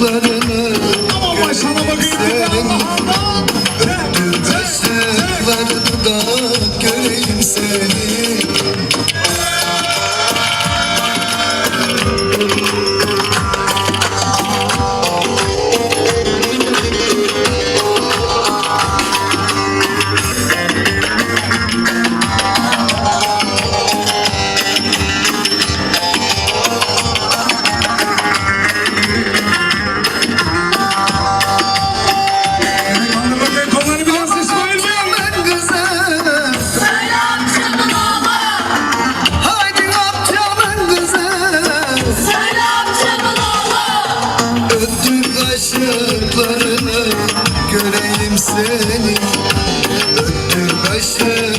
Yastıklarını Aman ben sana bakayım Öptüm yastıklarını da göreyim seni. yanaklarını göreyim seni. Öptür başını.